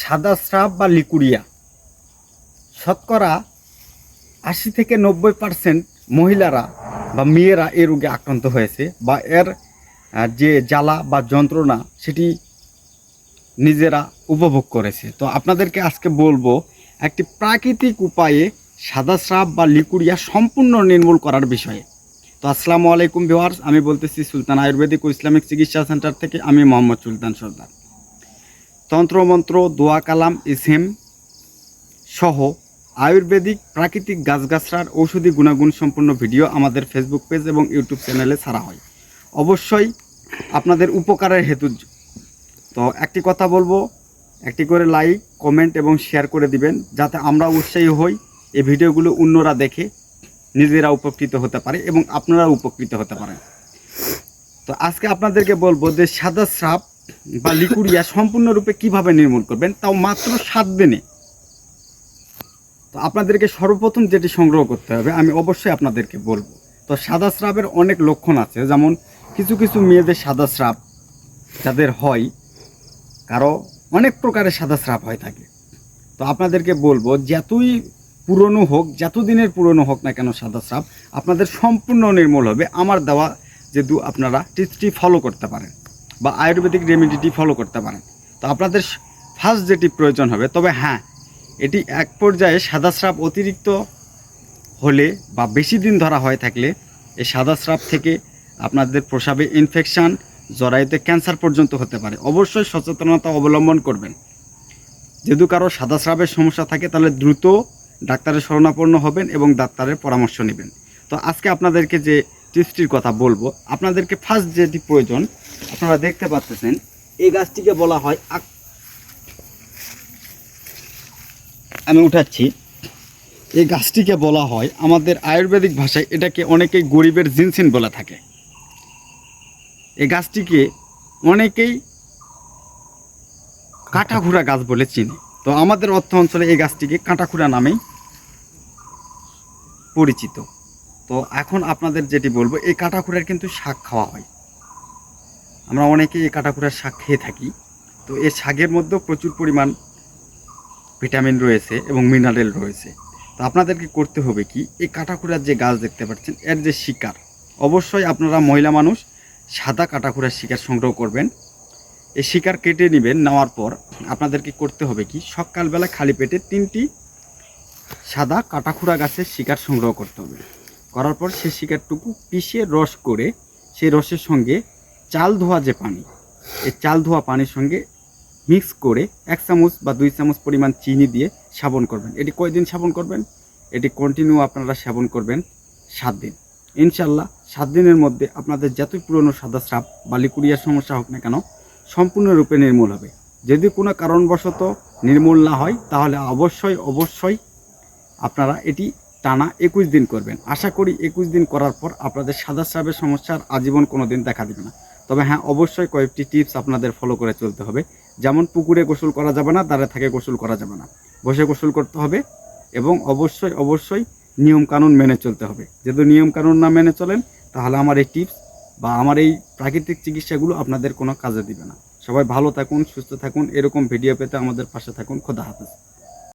সাদা স্রাব বা লিকুরিয়া শতকরা আশি থেকে নব্বই পার্সেন্ট মহিলারা বা মেয়েরা এ রোগে আক্রান্ত হয়েছে বা এর যে জ্বালা বা যন্ত্রণা সেটি নিজেরা উপভোগ করেছে। তো আপনাদেরকে আজকে বলব, একটি প্রাকৃতিক উপায়ে সাদা স্রাব বা লিকুরিয়া সম্পূর্ণ নির্মূল করার বিষয়ে। তো আসসালামু আলাইকুম ভিওয়ার্স আমি বলতেছি সুলতান আয়ুর্বেদিক ও ইসলামিক চিকিৎসা সেন্টার থেকে আমি মোহাম্মদ সুলতান সর্দার। তন্ত্রমন্ত্র, দোয়া কালাম ইসেম সহ আয়ুর্বেদিক প্রাকৃতিক গাছগাছড়ার ঔষধি গুণাগুণ সম্পন্ন ভিডিও আমাদের ফেসবুক পেজ এবং ইউটিউব চ্যানেলে ছাড়া হয়। অবশ্যই আপনাদের উপকারের হেতু তো একটি কথা বলব, একটি করে লাইক কমেন্ট এবং শেয়ার করে দিবেন, যাতে আমরা উৎসাহী হই এই ভিডিওগুলো অন্যরা দেখে নিজেরা উপকৃত হতে পারে এবং আপনারা উপকৃত হতে পারেন। তো আজকে আপনাদেরকে বলব যে সাদা স্রাব বা লিকুরিয়া সম্পূর্ণরূপে কীভাবে নির্মূল করবেন, তাও মাত্র সাত দিনে। তো আপনাদেরকে সর্বপ্রথম যেটি সংগ্রহ করতে হবে, আমি অবশ্যই আপনাদেরকে বলব। তো সাদা স্রাবের অনেক লক্ষণ আছে, যেমন কিছু কিছু মেয়েদের সাদা স্রাব যাদের হয়, কারও অনেক প্রকারের সাদা স্রাব হয়ে থাকে। তো আপনাদেরকে বলব, যতই পুরনো হোক যত দিনের পুরনো হোক না কেন সাদা স্রাব আপনাদের সম্পূর্ণ নির্মূল হবে। আমার দেওয়া যেহেতু আপনারা টিপসটি ফলো করতে পারেন। বা আয়ুর্বেদিক রেমিডিটি ফলো করতে পারেন। তো আপনাদের ফার্স্ট যেটি প্রয়োজন হবে, তবে হ্যাঁ এটি এক পর্যায়ে সাদা স্রাব অতিরিক্ত হলে বা বেশি দিন ধরা হয়ে থাকলে এই সাদা স্রাব থেকে আপনাদের প্রসাবে ইনফেকশান জরায়ুতে ক্যান্সার পর্যন্ত হতে পারে। অবশ্যই সচেতনতা অবলম্বন করবেন। যদি কারও সাদা স্রাবের সমস্যা থাকে, তাহলে দ্রুত ডাক্তারের শরণাপন্ন হবেন এবং ডাক্তারের পরামর্শ নেবেন। তো আজকে আপনাদেরকে যে টিপসটির কথা বলব। আপনাদেরকে ফার্স্ট যেটি প্রয়োজন, আপনারা দেখতে পাচ্ছেন, এই গাছটিকে বলা হয় আমি উঠাচ্ছি। এই গাছটিকে বলা হয় আমাদের আয়ুর্বেদিক ভাষায় এটাকে অনেকেই গরিবের জিনসিন বলে থাকে। এই গাছটিকে অনেকেই কাঁটাঘুরা গাছ বলে চিনে। তো আমাদের অর্থ অঞ্চলে এই গাছটিকে কাঁটাখুরা নামেই পরিচিত। তো এখন আপনাদের যেটি বলব, এই কাঁটাখুরার কিন্তু শাক খাওয়া হয়। আমরা অনেকেই এই কাঁটাখুরার শাক খেয়ে থাকি। তো এই শাকের মধ্যেও প্রচুর পরিমাণ ভিটামিন রয়েছে এবং মিনারেল রয়েছে। তো আপনাদেরকে করতে হবে কি, এই কাঁটাখুরার যে গাছ দেখতে পাচ্ছেন, এর যে শিকার, অবশ্যই আপনারা মহিলা মানুষ সাদা কাঁটাখুরার শিকার সংগ্রহ করবেন। এই শিকার কেটে নেবেন, নেওয়ার পর আপনাদেরকে করতে হবে কি, সকালবেলা খালি পেটে তিনটি সাদা কাটাখুড়া গাছের শিকার সংগ্রহ করতে হবে। করার পর সে শিকারটুকু পিষে রস করে সেই রসের সঙ্গে চাল ধোয়া যে পানি, এই চাল ধোয়া পানির সঙ্গে মিক্স করে এক চামচ বা দুই চামচ পরিমাণ চিনি দিয়ে সেবন করবেন। এটি কয়দিন সাবন করবেন? এটি কন্টিনিউ আপনারা সেবন করবেন সাত দিন। ইনশাল্লাহ সাত দিনের মধ্যে আপনাদের যতই পুরনো সাদা স্রাব বা লিকুরিয়ার সমস্যা হোক না কেন, সম্পূর্ণরূপে নির্মূল হবে। যদি কোনো কারণবশত নির্মূল না হয়, তাহলে অবশ্যই অবশ্যই আপনারা এটি টানা একুশ দিন করবেন। আশা করি একুশ দিন করার পর আপনাদের সাদা স্রাবের সমস্যার আজীবন কোনো দিন দেখা দেবে না। তবে হ্যাঁ অবশ্যই কয়েকটি টিপস আপনাদের ফলো করে চলতে হবে। যেমন, পুকুরে গোসল করা যাবে না দাঁড়ে থাকে গোসল করা যাবে না। বসে গোসল করতে হবে এবং অবশ্যই অবশ্যই নিয়মকানুন মেনে চলতে হবে। যদি নিয়মকানুন না মেনে চলেন, তাহলে আমার এই টিপস বা আমার এই প্রাকৃতিক চিকিৎসাগুলো আপনাদের কোনো কাজে দিবে না। সবাই ভালো থাকুন, সুস্থ থাকুন। এরকম ভিডিও পেতে আমাদের পাশে থাকুন। খোদা হাফেজ।